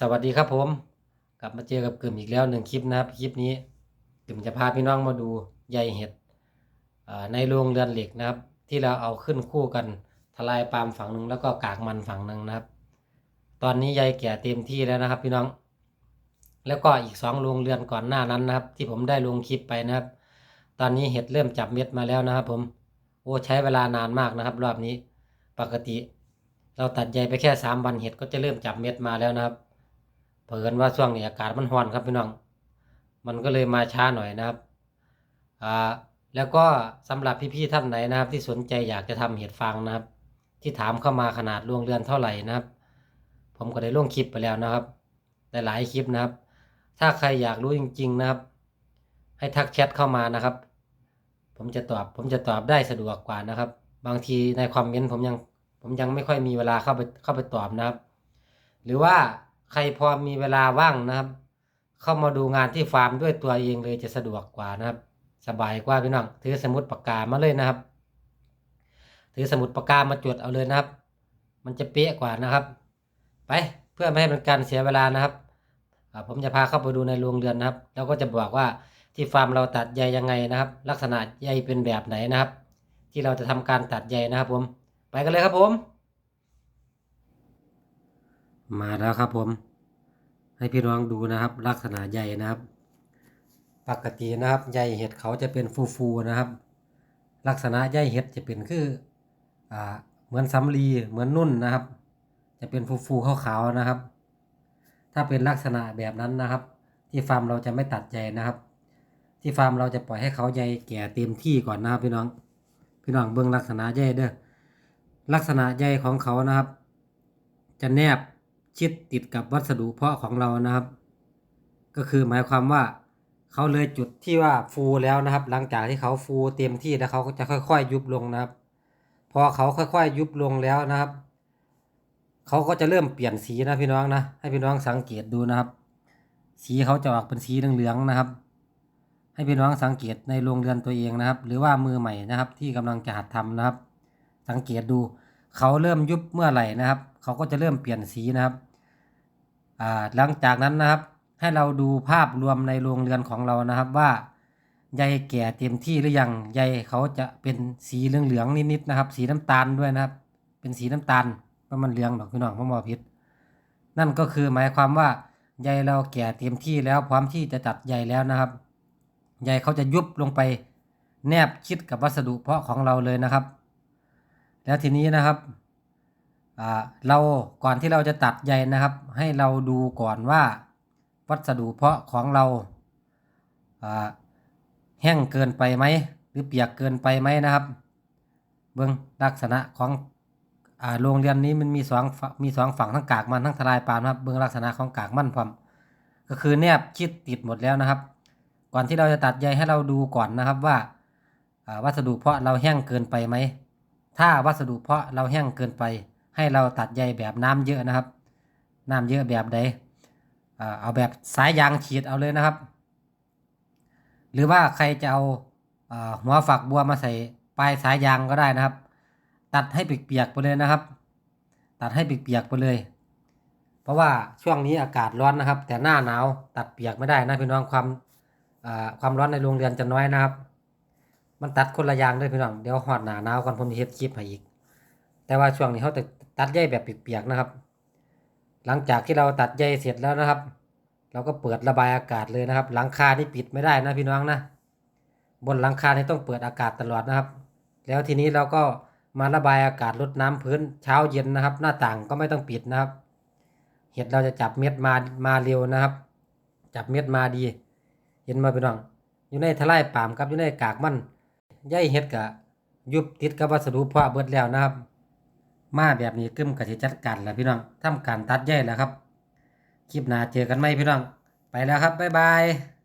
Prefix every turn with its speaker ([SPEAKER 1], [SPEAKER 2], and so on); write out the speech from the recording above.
[SPEAKER 1] สวัสดีครับผม กลับมาเจอกับกึ่มอีกแล้วหนึ่งคลิปนะครับ คลิปนี้กึ่มจะพาพี่น้องมาดูใยเห็ดในโรงเรือนเหล็กนะครับ ที่เราเอาขึ้นคู่กันทลายปาล์มฝั่งหนึ่งแล้วก็กากมันฝั่งหนึ่งนะครับ ตอนนี้ใยแก่เต็มที่แล้วนะครับ พี่น้อง แล้วก็อีกสองโรงเรือนก่อนหน้านั้นนะครับ ที่ผมได้ลงคลิปไปนะครับ ตอนนี้เห็ดเริ่มจับเม็ดมาแล้วนะครับ ผมโอ้ใช้เวลานานมากนะครับ รอบนี้ปกติ เราตัดใยไปแค่สามวันเห็ดก็จะเริ่มจับเม็ดมาแล้วนะครับ เผอิญว่าช่วงนี้อากาศมันร้อนครับพี่น้อง มันก็เลยมาช้าหน่อยนะครับอ่าแล้วก็สำหรับพี่ๆท่านไหนนะครับ ที่สนใจอยากจะทำเห็ดฟางนะครับ ที่ถามเข้ามาขนาดโรงเรือนเท่าไหร่นะครับ ผมก็ได้ลงคลิปไปแล้วนะครับแต่หลายคลิปนะครับ ถ้าใครอยากรู้จริง ๆนะครับ ให้ทักแชทเข้ามานะครับ ผมจะตอบผมจะตอบได้สะดวกกว่านะครับ บางทีในคอมเมนต์ผมยังผมยังไม่ค่อยมีเวลาเข้าไปเข้าไปตอบนะครับ หรือว่า ครพอมีเวลาว่างนะครับ เข้ามาดูงานที่ฟาร์มด้วยตัวเองเลยจะสะดวกกว่านะครับ สบายกว่าพี่น้องถือสมุดปากกามาเลยนะครับ ถือสมุดปากกามาจดเอาเลยนะครับ มันจะเป๊ะกว่านะครับ ไปเพื่อไม่ให้เป็นการเสียเวลานะครับผมจะพาเข้าไปดูในโรงเรือนนะครับ แล้วก็จะบอกว่าที่ฟาร์มเราตัดใยยังไงนะครับ ลักษณะใยเป็นแบบไหนนะครับ ที่เราจะทำการตัดใยนะครับผม ไปกันเลยครับผม มาแล้วครับผม ให้พี่น้องดูนะครับ ลักษณะใยนะครับ ปกตินะครับใยเห็ดเขาจะเป็นฟูๆนะครับ ลักษณะใยเห็ดจะเป็นคืออ่าเหมือนสำลีเหมือนนุ่นนะครับ จะเป็นฟูๆขาวๆนะครับ ถ้าเป็นลักษณะแบบนั้นนะครับ ที่ฟาร์มเราจะไม่ตัดใยนะครับ ที่ฟาร์มเราจะปล่อยให้เขาใยแก่เต็มที่ก่อนนะครับ พี่น้องพี่น้องเบิ่งลักษณะใยเด้อลักษณะใยของเขานะครับ จะแนบ ชิดติดกับวัสดุเพาะของเรานะครับ ก็คือหมายความว่าเขาเลยจุดที่ว่าฟูแล้วนะครับ หลังจากที่เขาฟูเต็มที่แล้วเขาก็จะค่อยๆ ยุบลงนะครับ พอเขาค่อยๆ ยุบลงแล้วนะครับเขาก็จะเริ่มเปลี่ยนสีนะพี่น้องนะให้พี่น้องสังเกตดูนะครับ สีเขาจะออกเป็นสีเหลืองๆนะครับ ให้พี่น้องสังเกตในโรงเรือนตัวเองนะครับ หรือว่ามือใหม่นะครับ ที่กำลังจะหัดทำนะครับ สังเกตดูเขาเริ่มยุบเมื่อไหร่นะครับเขาก็จะเริ่มเปลี่ยนสีนะครับ หลังจากนั้นนะครับ ให้เราดูภาพรวมในโรงเรือนของเรานะครับว่าใยแก่เต็มที่หรือยังใยเขาจะเป็นสีเหลืองๆนิดๆนะครับ สีน้ำตาลด้วยนะครับ เป็นสีน้ำตาลเพราะมันเหลืองดอกพี่น้องผมอกผิดนั่นก็คือหมายความว่าใยเราแก่เต็มที่แล้วพร้อมที่จะตัดใยแล้วนะครับใยเขาจะยุบลงไปแนบชิดกับวัสดุเพาะของเราเลยนะครับ แล้วทีนี้นะครับ เราก่อนที่เราจะตัดใยนะครับ ให้เราดูก่อนว่า วัสดุเพาะของเราแห้งเกินไปไหมหรือเปียกเกินไปไหมนะครับ เบื้องลักษณะของอโรงเรียนนี้มันมีสองฝั่งมีสองฝั่งทั้งกากมันทั้งทลายปาล์มนครับเบื้องลักษณะของกากมันพร้อมก็คือแนบชิดติดหมดแล้วนะครับ ก่อนที่เราจะตัดใยให้เราดูก่อนนะครับว่าวัสดุเพาะเราแห้งเกินไปไหมถ้าวัสดุเพาะเราแห้งเกินไป ให้เราตัดใยแบบน้ำเยอะนะครับ น้ำเยอะแบบใดอเอาแบบสายยางฉีดเอาเลยนะครับ หรือว่าใครจะเอาอ่าหัวฝักบัวมาใส่ปลายสายยางก็ได้นะครับ ตัดให้เปียกๆไปเลยนะครับ ตัดให้เปียกๆไปเลย เพราะว่าช่วงนี้อากาศร้อนนะครับ แต่หน้าหนาวตัดเปียกไม่ได้นะพี่น้องความาความร้อนในโรงเรือนจะน้อยนะครับ มันตัดคนละยางด้วยพี่น้องเดี๋ยวหอดหนาหนาวก่อนผมจะเฮ็ดคลิปให้อีก แต่ว่าช่วงนี้เขาจะ ตัดใยแบบเปียกๆนะครับ หลังจากที่เราตัดใยเสร็จแล้วนะครับ เราก็เปิดระบายอากาศเลยนะครับ หลังคานี่ปิดไม่ได้นะพี่น้องนะ บนหลังคานี่ต้องเปิดอากาศตลอดนะครับ แล้วทีนี้เราก็มาระบายอากาศลดน้ำพื้นเช้าเย็นนะครับ หน้าต่างก็ไม่ต้องปิดนะครับ เห็ดเราจะจับเม็ดมามาเร็วนะครับ จับเม็ดมาดี เห็นมาพี่น้องอยู่ในทลายปามครับอยู่ในกากมันใยเห็ดกะยุบติดกับวัสดุเพาะเบิดแล้วนะครับ มาแบบนี้กึมกะสิจัดการแล้วพี่น้องทำการตัดใยแล้วครับ คลิปหน้าเจอกันไหมพี่น้อง ไปแล้วครับบ๊ายบาย